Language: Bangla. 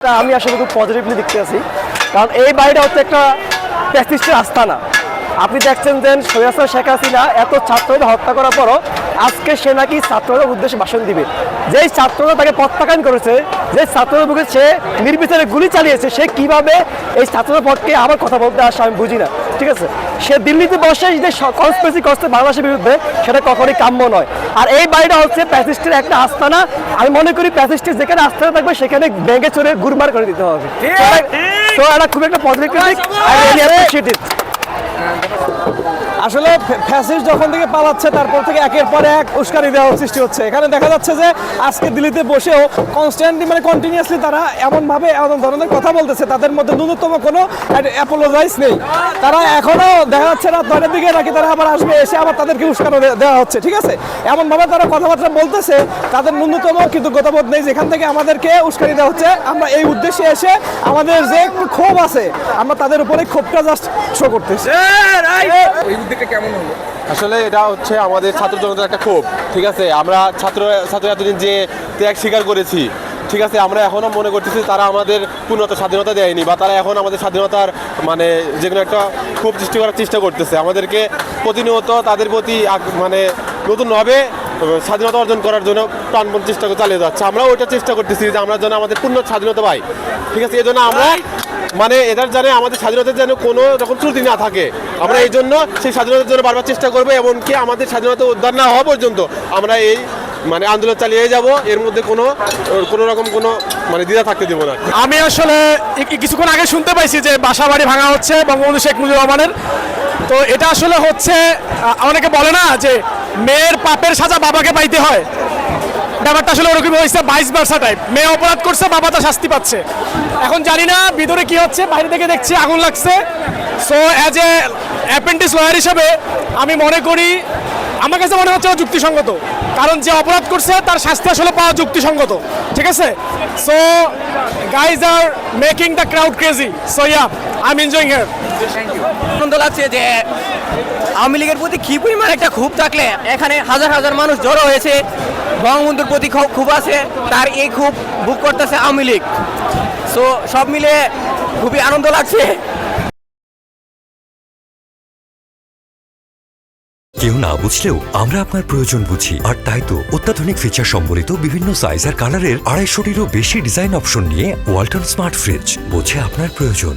আমি আসলে খুব পজিটিভলি দেখতে আছি। কারণ এই বাড়িটা হচ্ছে একটা প্যাসিস্টের আস্থানা আপনি দেখছেন যে সৈয়াসা শেখ হাসিনা এত ছাত্রদের হত্যা করার পরও আজকে সে নাকি ছাত্রদের উদ্দেশ্যে ভাষণ দিবে। যেই ছাত্ররা তাকে প্রত্যাখ্যান করেছে যে ছাত্রদের বুকে সে নির্বিচারে গুলি চালিয়েছে সে কীভাবে এই ছাত্রদের পক্ষে আবার কথা বলতে আসে আমি বুঝি না। ঠিক আছে? সে দিল্লিতে বসে যে কনস্পেসি করছে বাংলাদেশের বিরুদ্ধে সেটা কখনোই কাম্য নয়। আর এই বাড়িটা হচ্ছে প্যাসিস্টের একটা আস্তানা। আমি মনে করি প্যাসিস্টের যেখানে আস্তানা থাকবে সেখানে ব্যাঙ্গে চড়ে গুরমার করে দিতে হবে। তো এটা খুব একটা পজিটিভ আসলে ফ্যাসিস্ট যখন থেকে পালাচ্ছে তারপর থেকে একের পর এক উস্কানি দেওয়ার সৃষ্টি হচ্ছে। এখানে দেখা যাচ্ছে যে আজকে দিল্লিতে বসেও কনস্ট্যান্টলি মানে কন্টিনিউয়াসলি তারা এমনভাবে এমন ধরনের কথা বলতেছে তাদের মধ্যে ন্যূনতম কোনো অ্যাপোলোজাইজ নেই। তারা এখনও দেখা যাচ্ছে রাত নয়টার দিকে নাকি তারা আবার আসবে এসে আবার তাদেরকে উস্কানো দেওয়া হচ্ছে ঠিক আছে? এমনভাবে তারা কথাবার্তা বলতেছে তাদের ন্যূনতম কৃতজ্ঞতাবোধ নেই যেখান থেকে আমাদেরকে উস্কানি দেওয়া হচ্ছে। আমরা এই উদ্দেশ্যে এসে আমাদের যে একটু ক্ষোভ আছে আমরা তাদের উপরে ক্ষোভটা জাস্ট শো করতেছি। উদ্যোগটা কেমন হলো? আসলে এটা হচ্ছে আমাদের ছাত্র জনতার একটা ক্ষোভ ঠিক আছে? আমরা ছাত্র ছাত্র এতদিন যে ত্যাগ স্বীকার করেছি ঠিক আছে? আমরা এখনও মনে করতেছি তারা আমাদের পূর্ণত স্বাধীনতা দেয়নি বা তারা এখন আমাদের স্বাধীনতার মানে যে কোনো একটা ক্ষোভ সৃষ্টি করার চেষ্টা করতেছে। আমাদেরকে প্রতিনিয়ত তাদের প্রতি মানে নতুনভাবে স্বাধীনতা অর্জন করার জন্য প্রাণপণ চেষ্টা চালিয়ে যাচ্ছে। আমরাও ওইটা চেষ্টা করতেছি যে আমরা যেন আমাদের পূর্ণ স্বাধীনতা পাই ঠিক আছে? এই জন্য আমরা মানে এটার জানে আমাদের স্বাধীনতার যেন কোনো রকম ত্রুটি না থাকে। আমরা এই জন্য সেই স্বাধীনতার জন্য বারবার চেষ্টা করব, এমনকি আমাদের স্বাধীনতা উদ্ধার না হওয়া পর্যন্ত আমরা এই মানে আন্দোলন চালিয়ে যাব। এর মধ্যে কোনো কোনো রকম কোনো মানে দ্বিধা থাকতে দেবো না। আমি আসলে কিছুক্ষণ আগে শুনতে পাইছি যে বাসা বাড়ি ভাঙা হচ্ছে বঙ্গবন্ধু শেখ মুজিবুর রহমানের। তো এটা আসলে হচ্ছে অনেকে বলে না যে মেয়ের পাপের সাজা বাবাকে পাইতে হয়। ব্যাপারটা আসলে ওরকম হয়েছে বাইশ বার্সা টাইপ মেয়ে অপরাধ করছে, বাবা তার শাস্তি পাচ্ছে। এখন জানি না ভিতরে কি হচ্ছে, বাইরে থেকে দেখছি আগুন লাগছে। So as a appendix lawyer হিসেবে আমি মনে করি, আমার কাছে মনে হচ্ছে যুক্তিসঙ্গত। কারণ যে অপরাধ করছে, তার শাস্তি আসলে পাওয়া যুক্তিসঙ্গত। ঠিক আছে? So guys are making the crowd crazy so yeah I am enjoying here আনন্দ লাগছে যে আওয়ামী লীগের প্রতি কি পরিমাণ একটা ক্ষোভ থাকলে, এখানে হাজার হাজার মানুষ জড়ো হয়েছে। বঙ্গবন্ধুর প্রতি ক্ষোভ আছে, তার এই ক্ষোভ বুক করতেছে আওয়ামী লীগ। সো সব মিলে খুবই আনন্দ লাগছে। কেউ না বুঝলেও আমরা আপনার প্রয়োজন বুঝি। আর তাই তো অত্যাধুনিক ফিচার সম্বলিত বিভিন্ন সাইজ আর কালারের আড়াইশোটিরও বেশি ডিজাইন অপশন নিয়ে ওয়ালটন স্মার্ট ফ্রিজ বোঝে আপনার প্রয়োজন।